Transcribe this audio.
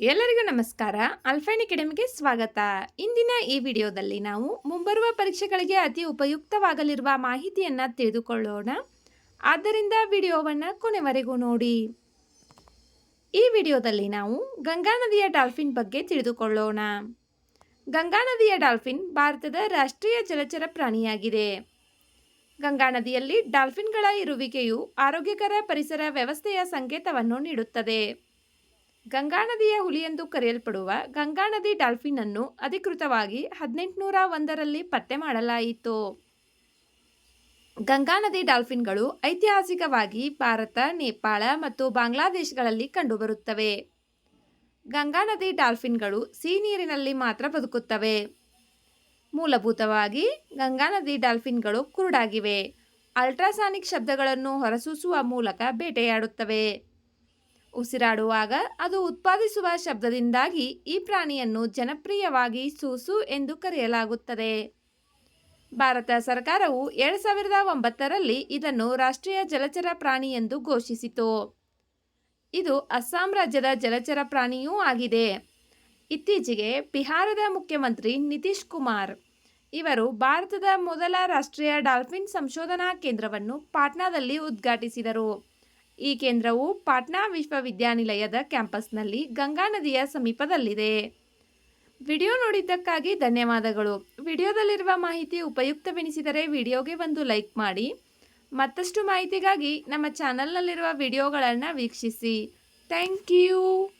ಎಲ್ಲರಿಗೂ ನಮಸ್ಕಾರ. ಅಲ್ಫೈನ್ ಅಕಾಡೆಮಿಗೆ ಸ್ವಾಗತ. ಇಂದಿನ ಈ ವಿಡಿಯೋದಲ್ಲಿ ನಾವು ಮುಂಬರುವ ಪರೀಕ್ಷೆಗಳಿಗೆ ಅತಿ ಉಪಯುಕ್ತವಾಗಲಿರುವ ಮಾಹಿತಿಯನ್ನು ತಿಳಿದುಕೊಳ್ಳೋಣ. ಆದ್ದರಿಂದ ವಿಡಿಯೋವನ್ನು ಕೊನೆವರೆಗೂ ನೋಡಿ. ಈ ವಿಡಿಯೋದಲ್ಲಿ ನಾವು ಗಂಗಾ ನದಿಯ ಡಾಲ್ಫಿನ್ ಬಗ್ಗೆ ತಿಳಿದುಕೊಳ್ಳೋಣ. ಗಂಗಾ ನದಿಯ ಡಾಲ್ಫಿನ್ ಭಾರತದ ರಾಷ್ಟ್ರೀಯ ಜಲಚರ ಪ್ರಾಣಿಯಾಗಿದೆ. ಗಂಗಾ ನದಿಯಲ್ಲಿ ಡಾಲ್ಫಿನ್ಗಳ ಇರುವಿಕೆಯು ಆರೋಗ್ಯಕರ ಪರಿಸರ ವ್ಯವಸ್ಥೆಯ ಸಂಕೇತವನ್ನು ನೀಡುತ್ತದೆ. ಗಂಗಾ ನದಿಯ ಹುಲಿ ಎಂದು ಕರೆಯಲ್ಪಡುವ ಗಂಗಾ ನದಿ ಡಾಲ್ಫಿನ್ ಅನ್ನು ಅಧಿಕೃತವಾಗಿ ಹದಿನೆಂಟುನೂರ ಒಂದರಲ್ಲಿ ಪತ್ತೆ ಮಾಡಲಾಯಿತು. ಗಂಗಾ ನದಿ ಡಾಲ್ಫಿನ್ಗಳು ಐತಿಹಾಸಿಕವಾಗಿ ಭಾರತ, ನೇಪಾಳ ಮತ್ತು ಬಾಂಗ್ಲಾದೇಶಗಳಲ್ಲಿ ಕಂಡುಬರುತ್ತವೆ. ಗಂಗಾ ನದಿ ಡಾಲ್ಫಿನ್ಗಳು ಸಿಹಿ ನೀರಿನಲ್ಲಿ ಮಾತ್ರ ಬದುಕುತ್ತವೆ. ಮೂಲಭೂತವಾಗಿ ಗಂಗಾ ನದಿ ಡಾಲ್ಫಿನ್ಗಳು ಕುರುಡಾಗಿವೆ. ಅಲ್ಟ್ರಾಸಾನಿಕ್ ಶಬ್ದಗಳನ್ನು ಹೊರಸೂಸುವ ಮೂಲಕ ಬೇಟೆಯಾಡುತ್ತವೆ. ಉಸಿರಾಡುವಾಗ ಅದು ಉತ್ಪಾದಿಸುವ ಶಬ್ದದಿಂದಾಗಿ ಈ ಪ್ರಾಣಿಯನ್ನು ಜನಪ್ರಿಯವಾಗಿ ಸೂಸು ಎಂದು ಕರೆಯಲಾಗುತ್ತದೆ. ಭಾರತ ಸರ್ಕಾರವು ಎರಡು ಸಾವಿರದ ಒಂಬತ್ತರಲ್ಲಿ ಇದನ್ನು ರಾಷ್ಟ್ರೀಯ ಜಲಚರ ಪ್ರಾಣಿ ಎಂದು ಘೋಷಿಸಿತು. ಇದು ಅಸ್ಸಾಂ ರಾಜ್ಯದ ಜಲಚರ ಪ್ರಾಣಿಯೂ ಆಗಿದೆ. ಇತ್ತೀಚೆಗೆ ಬಿಹಾರದ ಮುಖ್ಯಮಂತ್ರಿ ನಿತೀಶ್ ಕುಮಾರ್ ಇವರು ಭಾರತದ ಮೊದಲ ರಾಷ್ಟ್ರೀಯ ಡಾಲ್ಫಿನ್ ಸಂಶೋಧನಾ ಕೇಂದ್ರವನ್ನು ಪಾಟ್ನಾದಲ್ಲಿ ಉದ್ಘಾಟಿಸಿದರು. ಈ ಕೇಂದ್ರವು ಪಾಟ್ನಾ ವಿಶ್ವವಿದ್ಯಾನಿಲಯದ ಕ್ಯಾಂಪಸ್ನಲ್ಲಿ ಗಂಗಾ ನದಿಯ ಸಮೀಪದಲ್ಲಿದೆ. ವಿಡಿಯೋ ನೋಡಿದ್ದಕ್ಕಾಗಿ ಧನ್ಯವಾದಗಳು. ವಿಡಿಯೋದಲ್ಲಿರುವ ಮಾಹಿತಿ ಉಪಯುಕ್ತವೆನಿಸಿದರೆ ವಿಡಿಯೋಗೆ ಒಂದು ಲೈಕ್ ಮಾಡಿ. ಮತ್ತಷ್ಟು ಮಾಹಿತಿಗಾಗಿ ನಮ್ಮ ಚಾನಲ್ನಲ್ಲಿರುವ ವಿಡಿಯೋಗಳನ್ನು ವೀಕ್ಷಿಸಿ. Thank you.